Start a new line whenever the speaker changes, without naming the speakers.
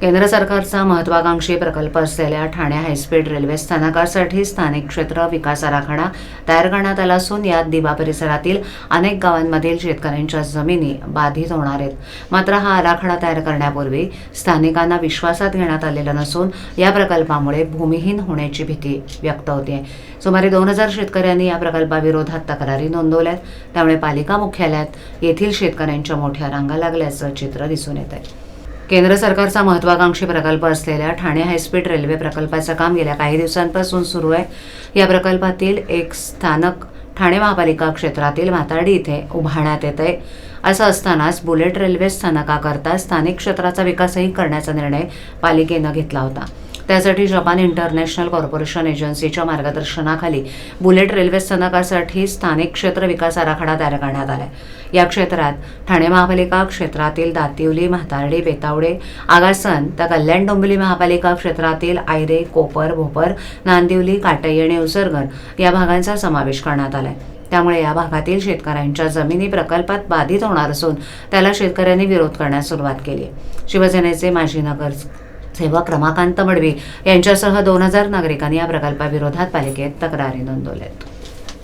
केंद्र सरकारचा महत्वाकांक्षी प्रकल्प असलेल्या ठाणे हायस्पीड रेल्वे स्थानकासाठी स्थानिक क्षेत्र विकास आराखडा तयार करण्यात आला असून यात दिवा परिसरातील अनेक गावांमधील शेतकऱ्यांच्या जमिनी बाधित होणार आहेत. मात्र हा आराखडा तयार करण्यापूर्वी स्थानिकांना विश्वासात घेण्यात आलेला नसून या प्रकल्पामुळे भूमिहीन होण्याची भीती व्यक्त होते सुमारे दोन हजार शेतकऱ्यांनी या प्रकल्पाविरोधात तक्रारी नोंदवल्यात. त्यामुळे पालिका मुख्यालयात येथील शेतकऱ्यांच्या मोठ्या रांगा लागल्याचं चित्र दिसून येत आहे केंद्र सरकारचा महत्वाकांक्षी प्रकल्प असलेल्या ठाणे हायस्पीड रेल्वे प्रकल्पाचं काम गेल्या काही दिवसांपासून सुरू आहे. या प्रकल्पातील एक स्थानक ठाणे महापालिका क्षेत्रातील म्हाताडी इथे उभारण्यात येत आहे असं असतानाच बुलेट रेल्वे स्थानकाकरता स्थानिक क्षेत्राचा विकासही करण्याचा निर्णय पालिकेनं घेतला होता. त्यासाठी जपान इंटरनॅशनल कॉर्पोरेशन एजन्सीच्या मार्गदर्शनाखाली बुलेट रेल्वे स्थानकासाठी स्थानिक क्षेत्र विकास आराखडा तयार करण्यात आलाय. या क्षेत्रात ठाणे महापालिका क्षेत्रातील दातिवली म्हातार्डी बेतावडे आगासन तर कल्याण डोंबिवली महापालिका क्षेत्रातील आयरे कोपर भोपर नांदिवली काटई आणि उसरगड या भागांचा समावेश करण्यात आलाय. त्यामुळे या भागातील शेतकऱ्यांच्या जमिनी प्रकल्पात बाधित होणार असून त्याला शेतकऱ्यांनी विरोध करण्यास सुरुवात केली शिवसेनेचे माजी नगर सेवक रमाकांत मडवी यांच्यासह दोन हजार नागरिकांनी या प्रकल्पाविरोधात पालिकेत तक्रारी नोंदवल्यात.